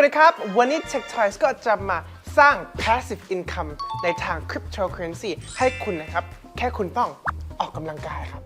วัสดีครับ วันนี้ Tech Toys ก็จะมาสร้าง passive income ในทาง cryptocurrency ให้คุณนะครับ แค่คุณต้องออกกำลังกายครับ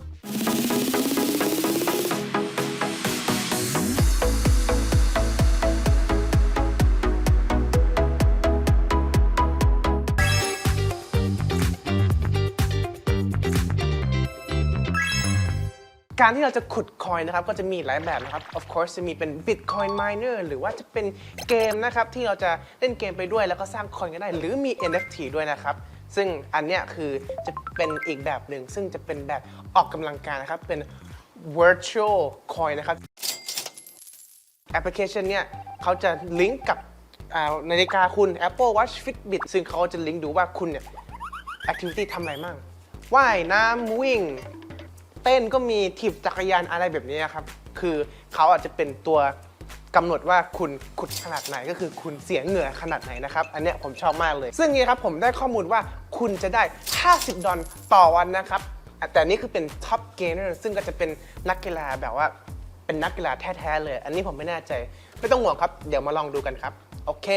การที่เราจะขุดคอยนะครับก็จะมีหลายแบบนะครับ of course จะมีเป็น bitcoin miner หรือว่าจะเป็นเกมนะครับที่เราจะเล่นเกมไปด้วยแล้วก็สร้างคอยก็ได้ หรือมี NFT ด้วยนะครับ ซึ่งอันเนี้ยคือจะเป็นอีกแบบหนึ่งซึ่งจะเป็นแบบออกกำลังกายนะครับเป็น virtual coin นะครับแอปพลิเคชันเนี่ยเขาจะลิงก์กับนาฬิกาคุณ Apple Watch Fitbit ซึ่งเขาจะลิงก์ดูว่าคุณเนี่ย activity ทำอะไรมั่งว่ายน้ำวิ่ง เต้นก็มีถีบจักรยานอะไรแบบนี้ครับ คือเขาอาจจะเป็นตัวกำหนดว่าคุณขุดขนาดไหนก็คือคุณเสียเหงื่อขนาดไหนนะครับ อันเนี้ยผมชอบมากเลย ซึ่งนี่ครับผมได้ข้อมูลว่าคุณจะได้ 50 ดอลต่อวันนะครับ แต่นี่คือเป็น top gainer ซึ่งก็จะเป็นนักกีฬาแบบว่าเป็นนักกีฬาแท้ๆเลย อันนี้ผมไม่แน่ใจ ไม่ต้องห่วงครับ เดี๋ยวมาลองดูกันครับ โอเค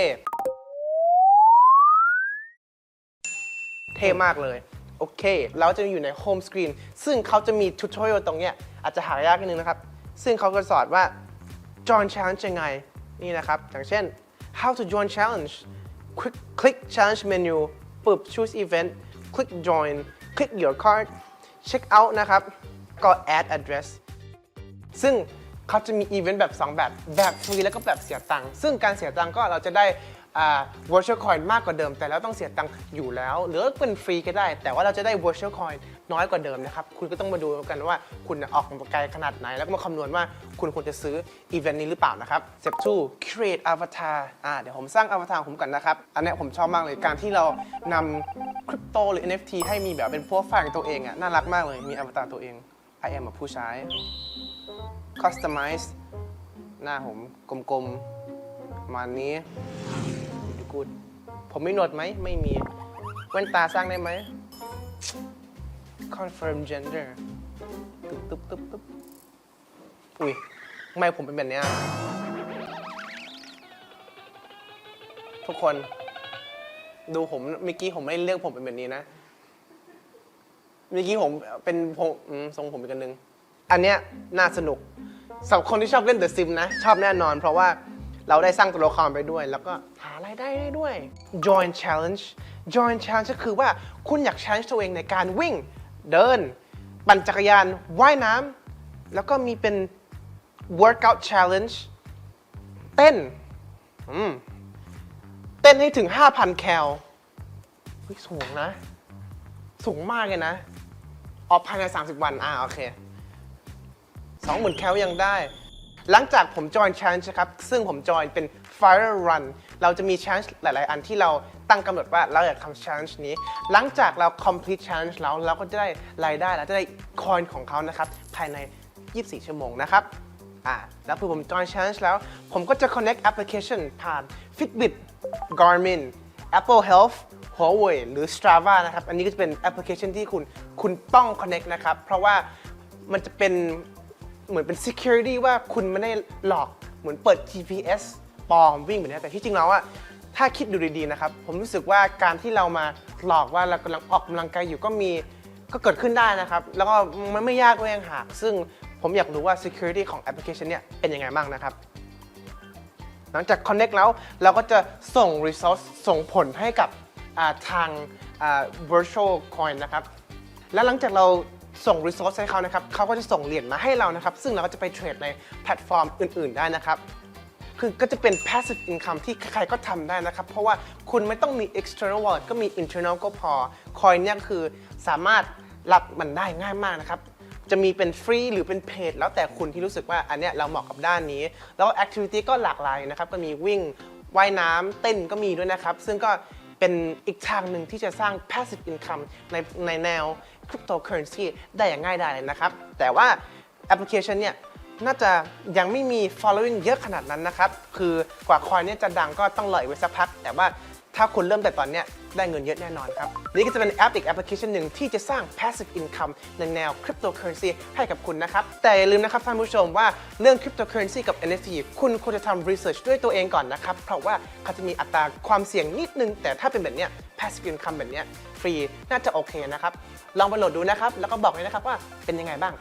เท่มากเลย โอเค เราจะอยู่ในโฮมสกรีนซึ่งเขาจะมีทูตอเรียลตรงเนี้ยอาจจะหายากนิดนึงนะครับ ซึ่งเขาก็สอนว่า join challenge ยังไง นี่นะครับ อย่างเช่น how to join challenge click click challenge menu ปึ๊บ choose event click join click your card check out นะครับ ก็ add address ซึ่งเขาจะมีอีเวนต์แบบ 2 แบบ แบบฟรีแล้วก็แบบเสียตังค์ ซึ่งการเสียตังค์ก็เราจะได้ virtual coin มากกว่าเดิม แต่เราต้องเสียตังค์อยู่แล้ว หรือเป็นฟรีก็ได้ แต่ว่าเราจะได้ virtual coin น้อยกว่าเดิมนะครับคุณก็ต้องมาดูกันว่าคุณออกกำลังกายขนาดไหน แล้วก็มาคำนวณว่าคุณควรจะซื้ออีเวนต์นี้หรือเปล่านะครับ Step 2 create avatar อ่าเดี๋ยวผมสร้างอวตารผมก่อนนะครับ อันนี้ผมชอบมากเลยการที่เรานำคริปโตหรือ NFT ให้มีแบบเป็นโปรไฟล์ของตัวเองอะน่ารักมากเลยมีอวตารตัวเอง I am ผู้ใช้ customize หน้าผมกลมๆประมาณนี้ กูดผมไม่หนวดไหม ไม่มีแว่นตาสร้างได้ไหม confirm gender ตึ๊บตึ๊บตึ๊บตึ๊บอุ้ยทำไมผมเป็นแบบเนี้ยทุกคน ดูผมเมื่อกี้ผมไม่ได้เลือกผมเป็นแบบนี้นะเมื่อกี้ผมเป็นผมอืมทรงผมอีกอันหนึง อันเนี้ยน่าสนุกสำหรับคนที่ชอบเล่น The Sim นะ ชอบแน่นอน เพราะว่า เราได้สร้างตัวละครไปด้วย แล้วก็หารายได้ได้ด้วย Join Challenge Join Challenge ก็คือว่าคุณอยาก challenge ตัวเองในการวิ่ง เดิน ปั่นจักรยานว่ายน้ำแล้วก็มีเป็น Workout Challenge เต้นอืมเต้นให้ถึง 5,000 แคลสูงนะ สูงมากเลยนะ ออกภายใน 30 วัน อ่า โอเค 20,000 แคลยังได้ หลังจากผมจอย challenge นะครับ ซึ่งผมจอยเป็น fire run เราจะมี challenge หลาย ๆ อันที่เราตั้งกำหนดว่าเราอยากทำ challenge นี้ หลังจากเรา complete challenge แล้วเราก็จะได้รายได้แล้วจะได้ coin ของเขานะครับ ภายใน 24 ชั่วโมงนะครับอ่าแล้วพอผมจอย challenge แล้ว ผมก็จะ connect application ผ่าน Fitbit Garmin Apple Health Huawei หรือ Strava นะครับ อันนี้ก็จะเป็นแอปพลิเคชันที่คุณคุณต้อง connect นะครับ เพราะว่ามันจะเป็น เหมือนเป็น security ว่าคุณไม่ได้หลอกเหมือนเปิด GPS ปลอมวิ่งแบบนี้แต่ที่จริงแล้วอะถ้าคิดดูดีๆนะครับ ผมรู้สึกว่าการที่เรามาหลอกว่าเรากำลังออกกำลังกายอยู่ก็มีก็เกิดขึ้นได้นะครับ แล้วก็มันไม่ยากด้วยยังหากซึ่งผมอยากรู้ว่า security ของแอปพลิเคชันเนี่ยเป็นยังไงบ้างนะครับ หลังจาก Connect แล้วเราก็จะส่ง resource ส่งผลให้กับทาง virtual coin นะครับ และหลังจากเรา ส่ง resource ให้เขานะครับเขาก็จะส่งเหรียญมาให้เรานะครับ ซึ่งเราก็จะไปเทรดในแพลตฟอร์มอื่น ๆ ได้นะครับคือก็จะเป็น passive income ที่ใครๆก็ทำได้นะครับ เพราะว่าคุณไม่ต้องมี external wallet ก็มี internal ก็พอ coin เนี่ยคือสามารถรับมันได้ง่ายมากนะครับ จะมีเป็นฟรีหรือเป็นเพจแล้วแต่คุณที่รู้สึกว่าอันเนี้ยเราเหมาะกับด้านนี้ แล้วแอคทิวิตี้ก็หลากหลายนะครับ ก็มีวิ่งว่ายน้ำเต้นก็มีด้วยนะครับ ซึ่งก็ เป็นอีกทางหนึ่งที่จะสร้าง passive income ในในแนว cryptocurrency ได้อย่างง่ายดายเลยนะครับ แต่ว่าแอปพลิเคชันเนี่ยน่าจะยังไม่มี following เยอะขนาดนั้นนะครับ คือกว่าคอยเนี่ยจะดังก็ต้องรออีกไว้สักพัก แต่ว่า ถ้าคุณเริ่มแต่ตอนเนี้ยได้เงินเยอะแน่นอนครับ นี่ก็จะเป็นแอปอีกแอปพลิเคชันหนึ่งที่จะสร้าง passive income ในแนว cryptocurrency ให้กับคุณนะครับ แต่อย่าลืมนะครับท่านผู้ชมว่าเรื่อง cryptocurrency กับ NFT คุณควรจะทำ research ด้วยตัวเองก่อนนะครับ เพราะว่าเขาจะมีอัตราความเสี่ยงนิดนึง แต่ถ้าเป็นแบบเนี้ย passive income แบบเนี้ยฟรีน่าจะโอเคนะครับ ลองไปโหลดดูนะครับ แล้วก็บอกเลยนะครับว่าเป็นยังไงบ้าง